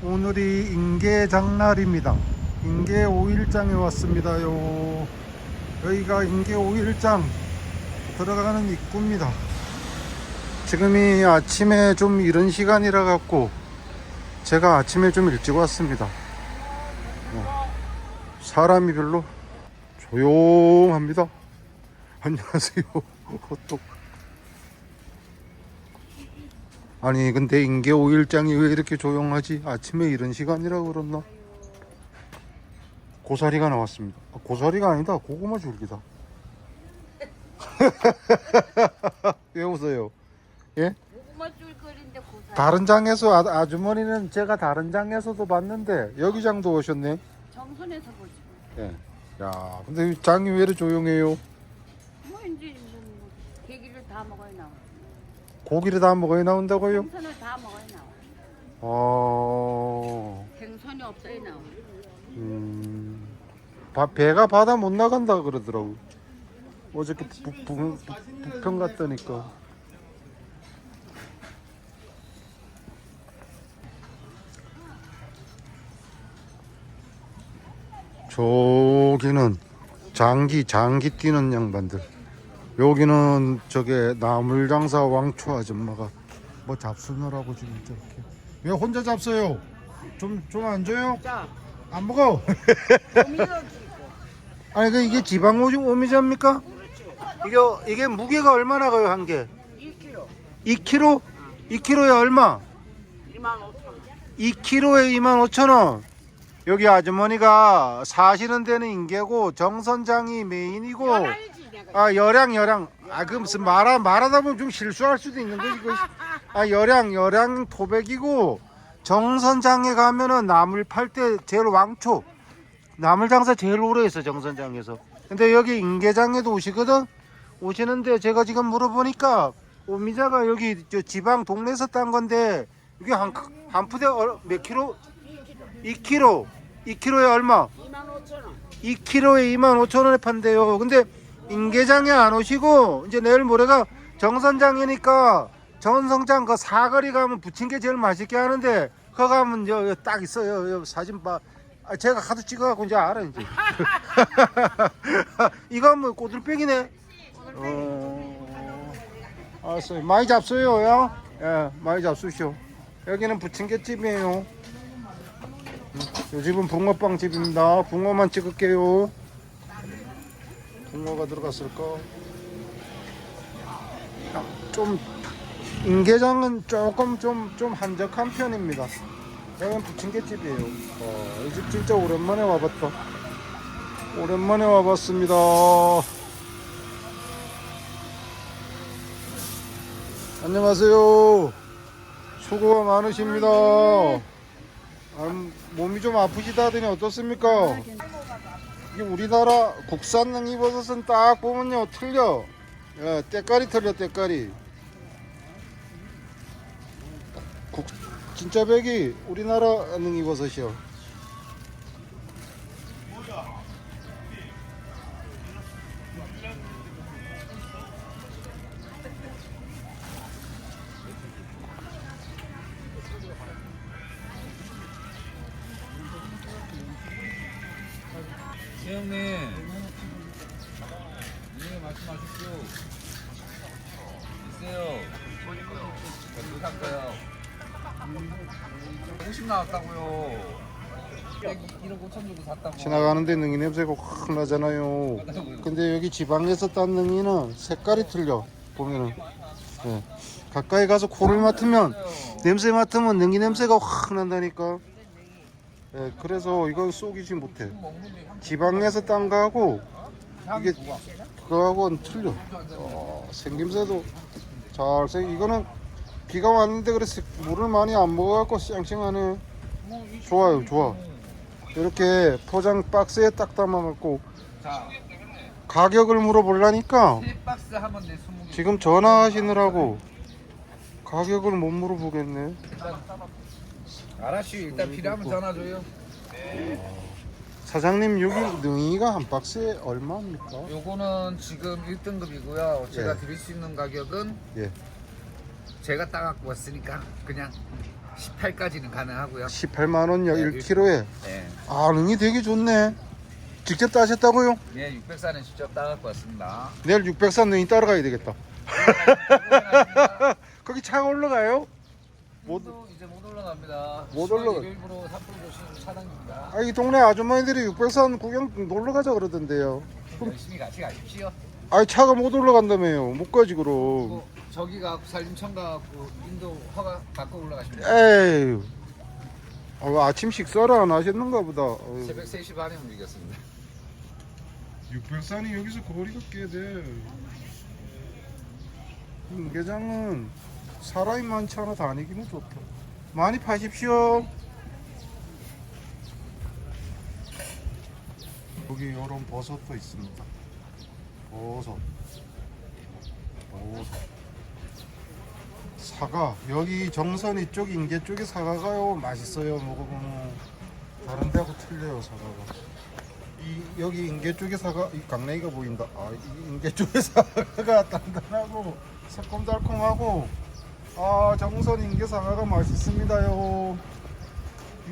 오늘이 인계장 날입니다. 인계 5일장에 왔습니다요. 여기가 인계 5일장 들어가는 입구입니다. 지금이 아침에 좀 이른 시간이라 갖고 제가 아침에 좀 일찍 왔습니다. 어, 사람이 별로 조용합니다. 안녕하세요. 호떡. 아니 근데 인계 5일장이 왜 이렇게 조용하지? 아침에 이런 시간이라고 그랬나? 고사리가 나왔습니다. 아, 고사리가 아니다. 고구마 줄기다. 왜 웃어요? 예? 고구마 줄거리인데 고사. 다른 장에서 아, 아주머니는 제가 다른 장에서도 봤는데 여기 장도 오셨네. 정선에서 보지. 예. 야, 근데 이 장이 왜 이렇게 조용해요? 뭐 이제 뭐, 뭐 계기를 다 먹어야 나와. 고기를 다 먹어야 나온다고요? 생선을 다 먹어야 나와. 어, 생선이 없어야 나와. 음, 바, 배가 바다 못 나간다 그러더라고. 어저께 부, 부, 부, 부평 갔다니까. 저기는 장기 장기 뛰는 양반들. 여기는 저게 나물장사 왕초 아줌마가 뭐 잡수느라고 지금 저렇게. 왜 혼자 잡어요? 좀 좀 안 줘요? 자, 안 먹어. 아니 그 이게 지방 오줌 오미자입니까? 이게 이게 무게가 얼마나 가요 한 개? 1kg. 2kg? 2kg에 얼마? 2만 5천 원. 2kg에 2만 5천 원. 여기 아주머니가 사시는 데는 인계고 정선장이 메인이고 내가. 아 여량 여량 아 그 무슨 말하 말하다 보면 좀 실수할 수도 있는 거지 이거 아 여량 여량 토백이고 정선장에 가면은 나물 팔 때 제일 왕초 나물 장사 제일 오래 했어 정선장에서 근데 여기 인계장에도 오시거든 오시는데 제가 지금 물어보니까 오미자가 여기 저 지방 동네에서 딴 건데 이게 한, 한 푸대 얼- 몇 킬로? 2kg 2kg에 얼마? 2만 5천 원. 2kg에 2만 5천 원에 판대요. 근데 인계장에 안 오시고 이제 내일 모레가 정선장이니까 정선장 그 사거리 가면 부침개 제일 맛있게 하는데 거 가면 여, 여, 딱 있어요. 여, 사진 봐. 아, 제가 하도 찍어갖고 이제 알아 이제. 이거 뭐 꼬들빼기네. 어, 알았어요. 많이 잡수요, 야. 예, 많이 잡수시오. 여기는 부침개 집이에요. 요 집은 붕어빵 집입니다. 붕어만 찍을게요. 붕어가 들어갔을까? 좀 인계장은 조금 좀 좀 한적한 편입니다. 여기는 부침개 집이에요. 어, 이 집 진짜 오랜만에 와봤다. 오랜만에 와봤습니다. 안녕하세요. 수고가 많으십니다. 아, 몸이 좀 아프시다 하더니 어떻습니까? 이게 우리나라 국산 능 이버섯은 딱 보면요 틀려. 예, 때깔이 틀려 때깔이. 국, 진짜 백이 우리나라 능 이버섯이요 있어요. 저도 샀어요 50 나왔다고요 1억 5천 주고 샀다고 지나가는데 능이 냄새가 확 나잖아요. 근데 여기 지방에서 딴 능이는 색깔이 틀려 보면은. 예. 가까이 가서 코를 맡으면 냄새 맡으면 능이 냄새가 확 난다니까. 예, 그래서 이건 쏘기지 못해. 지방에서 딴 거하고 이게 그거하고는 틀려. 어, 생김새도 잘생 이거는 비가 왔는데 그래서 물을 많이 안 먹어갖고 쌩쌩하네. 좋아요 좋아. 이렇게 포장 박스에 딱 담아갖고 자. 가격을 물어보려니까 3박스 하면 내 20개. 지금 전화하시느라고 가격을 못 물어보겠네. 알았슈 일단 필요하면 전화 줘요 사장님 여기 능이가 한 박스에 얼마입니까? 요거는 지금 1등급이고요 제가 예. 드릴 수 있는 가격은 예. 제가 따갖고 왔으니까 그냥 18까지는 가능하고요. 18만 원요 네, 1kg에. 네. 아, 능이 되게 좋네. 직접 따셨다고요? 예, 600산은 직접 따갖고 왔습니다. 내일 600산 능이 따라가야 되겠다. 거기 차가 올라가요? 못- 못 이제 못 올라갑니다. 못 올라가- 일부로 삽불 조심 차단입니다. 아, 이 동네 아주머니들이 600산 구경 놀러 가자 그러던데요. 열심히 같이 가십시오. 아이 차가 못 올라간다며요. 못 가지 그럼. 그리고 저기 가고 산림청 가고 인도 허가 받고 올라가시면 돼요. 에이. 아, 아침 식사를 안 하셨는가 보다. 어휴. 새벽 3시 반에 움직였습니다. 600산이 여기서 거리가 꽤 돼. 임계장은 사람이 많지 않아 다니기는 좋다. 많이 파십시오. 여기 이런 버섯도 있습니다. 버섯. 버섯. 사과. 여기 정선 이쪽 인계 쪽에 사과가요 맛있어요. 먹어보면 다른 데하고 틀려요 사과가. 이 여기 인계 쪽에 사과 이 강냉이가 보인다. 아, 이 인계 쪽에 사과가 단단하고 새콤달콤하고 아 인계 사과가 맛있습니다요.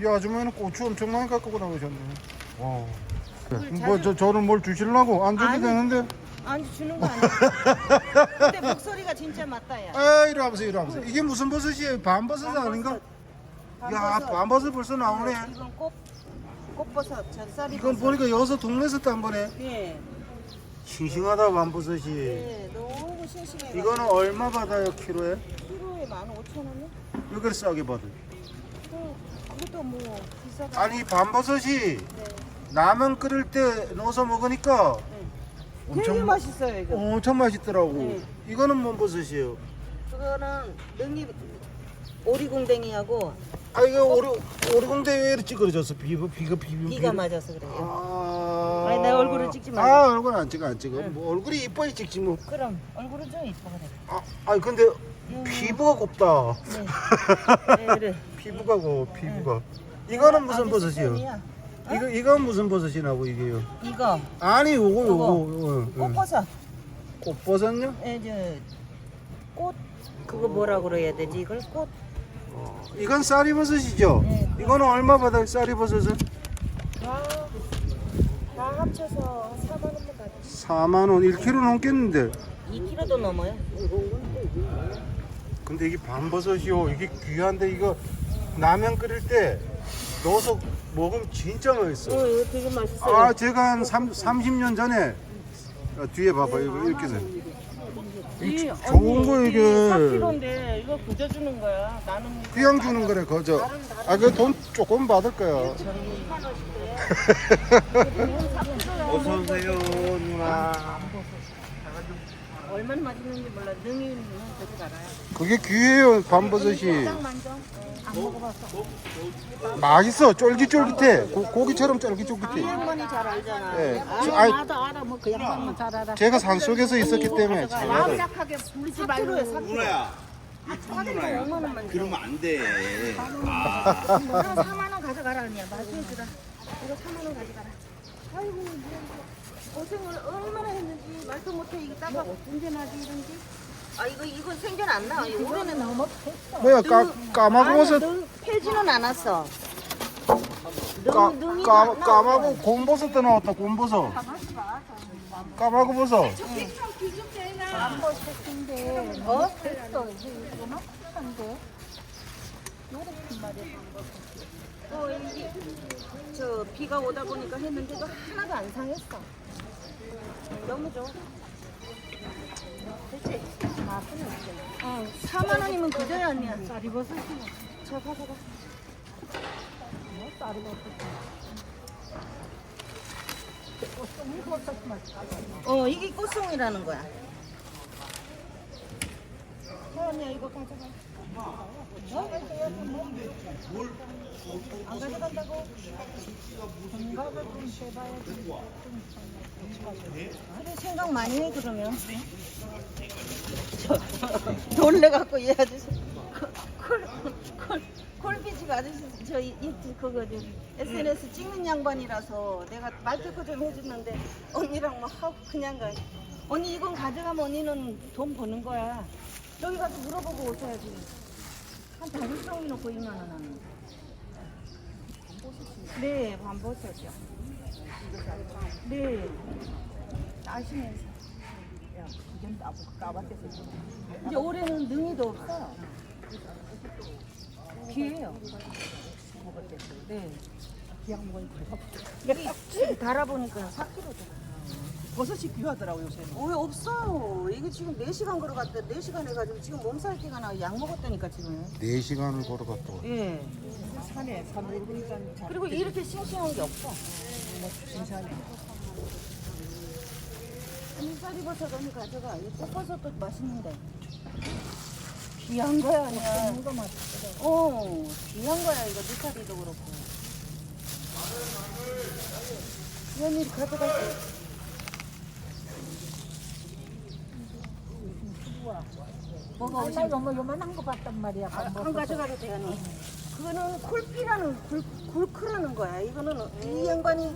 이 아주머니는 고추 엄청 많이 갖고 나오셨네. 와. 뭐 저 저는 뭘 주실라고 안 줘도 아니. 되는데. 아니 주는 거 아니야. 근데 목소리가 진짜 맞다 야. 아 이리 와보세요 이리 와보세요. 이게 무슨 버섯이에요? 반버섯 아닌가? 야 밤버섯. 반버섯 벌써 나오네. 이건 꽃 꽃버섯 젖살이 이건 버섯. 보니까 여기서 동네에서 딴 거네. 예. 싱싱하다 반버섯이. 예, 너무 싱싱해. 이거는 얼마 받아요 키로에? 키로 에만 오천 원이? 여기를 싸게 받아요. 그 그것도 뭐 비싸다. 아니 반버섯이 네. 라면 끓일 때 넣어서 먹으니까 되게 엄청 맛있어요 이거. 엄청 맛있더라고. 네. 이거는 뭔 버섯이에요? 그거는 능이 오리궁뎅이하고 아 이거 오리 오리공대 왜 이렇게 찌그러졌어? 비비 비가 비비 비가 맞아서 그래요. 아. 아니, 내 얼굴을 찍지 말고. 아 얼굴 안 찍어 안 찍어. 뭐 얼굴이 이뻐야 찍지 뭐. 그럼 얼굴은 좀 이뻐가 돼. 아, 아니 근데 피부가 곱다. 네. 네, 그래. 피부가 곱 피부가. 이거는 무슨 버섯이요? 수염이야. 이거 이건 무슨 버섯이나고 이게요? 이거 아니 요거 요거 요거. 요거. 응. 꽃버섯. 꽃버섯요? 예, 저 꽃 그거 뭐라 그래야 되지? 이걸 꽃 이건 쌀이버섯이죠? 네. 이거는 얼마 받아요 쌀이버섯은? 다, 다 합쳐서 4만 원만 가죠. 4만 원 1kg 넘겠는데 2kg도 넘어요. 근데 이게 반버섯이요. 이게 귀한데 이거 라면 끓일 때 넣어서 먹으면 진짜 맛있어. 어, 이거 되게 맛있어요. 아 제가 한 3, 30년 전에 어, 뒤에 봐봐. 이거 이렇게 돼. 이, 좋은 거 이게. 4kg인데 이거 구져 주는 거야. 나는 그냥 주는 거래 거저. 아 그 돈 조금 받을 거야 어서 오세요 누나 얼마나 맛있는지 몰라. 능이는 저기 알아요. 그게 귀해요 반버섯이. 딱 만져. 안 먹어봤어. 맛있어 쫄깃쫄깃해. 고, 고기처럼 이 쫄깃쫄깃해. 양반이 잘 알잖아. 예. 아, 저- 아이, 나도 알아. 뭐 그 양반만 잘 알아. 제가 산속에서 있었기 때문에 잘 알아요. 납작하게 불지 말고. 4kg에 4kg. 누나야. 사기로 5만 원만 줘. 그러면 안돼. 아, 4만 원 가져가라 그냥 마주해주라. 이거 4만 원 가져가라. 아이고 뭐, 고생을 얼마나 했는지 말도 못해 이게 따가 언제 나지 이런지. 아 이거 이거 생전 안 나와. 이거 올해는 너무 뭐야 까, 까마버섯 능 폐지는 않았어. 까, 능 능이 까, 나- 까마고 곰버섯도 나왔다 곰버섯 까마고버섯 한번인데 어? 됐어 이제 이거는 한데. 요렇게 말이야 어, 이게 저 비가 오다 보니까 했는데 도 하나도 안 상했어. 너무 좋아. 대체 어, 4만 원이면 그저야 언니야. 쌀이 버섯이 저 가져가. 뭐 쌀이 버섯 어, 이게 꽃송이라는 거야. 언니야 이거 가져가 어? 안 가져간다고? 생각을 좀 해봐야지 그래, 생각 많이 해 그러면. 저 놀래갖고 얘 아저씨 콜콜콜 콜비지 아저씨 저 이- 이 그거 저 SNS 찍는 양반이라서 내가 말투고 좀 해줬는데 언니랑 막 하고 그냥 가. 언니 이건 가져가면 언니는 돈 버는 거야. 저기 가서 물어보고 오셔야지. 한 다섯 송이 놓고 2만 원 하는. 네, 반버섯이요. 네. 까봤대서 이제 올해는 능이도 없어요. 귀해요. 네. 기약 먹으니 그래서 이게 지금 달아보니까 4kg더라. 버섯이 귀하더라고 요새. 왜 없어요? 이게 지금 4시간 걸어갔다 4시간 해가지고 지금 몸살 기가 나약 먹었다니까 지금 4시간 걸어갔다. 예 산에 산 그리고 이렇게 싱싱한 게 없어 인사해. 눈살이 버섯 언니 가져가 이 꽃버섯도 맛있는데 귀한 거야 아니야 이거 맛있어. 어 귀한 거야 이거 느타리도 그렇고 이 언니 가져갈게 뭐가 오신 나 너무 요만한 거 봤단 말이야. 아, 한 가져가도 돼 언니 그거는 콜피라는 굴, 굴크라는 거야 이거는 이 양반이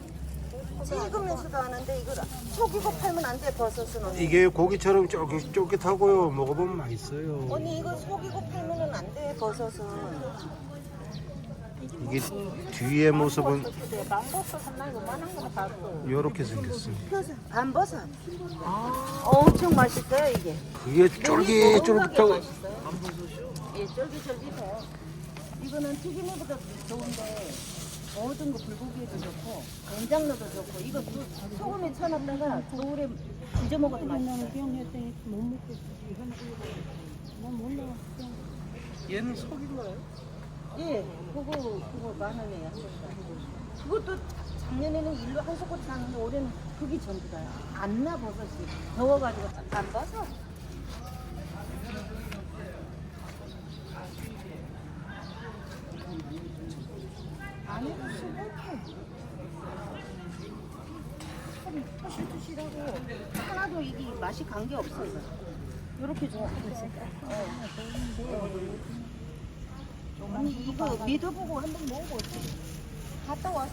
찍으면서도 하는데 이거 속이고 팔면 안 돼 버섯은 언니 이게 고기처럼 쫄깃 쫄깃하고요. 먹어보면 맛있어요. 언니 이거 속이고 팔면은 안 돼 버섯은 이게 뒤에 모습은 나거 봤어. 이렇게 생겼어요. 반버섯 엄청 맛있어요 이게 그게 쫄깃쫄깃하고 쫄깃쫄깃하고 예 쫄깃쫄깃해요 이거는 튀김에보다 좋은데 모든 거 불고기에도 좋고 된장 넣어도 좋고 이거 또 소금에 쳐놨다가 겨울에 뒤져 먹어도 맛있어요 기억했더니 못 먹겠어. 나못 먹어. 얘는 속인 거예요? 예 그거 그거 만 원에 한 개. 그것도 작년에는 일로 한 소꼬 샀는데 올해는 그게 전부다요 안나 버섯이 더워가지고 안 버섯 안에도 수북해 살이 토실토실하고 하나도 이게 맛이 간 게 없어 이렇게 좋아 아니 이거 믿어보고 한번 먹어보지 갔다 왔어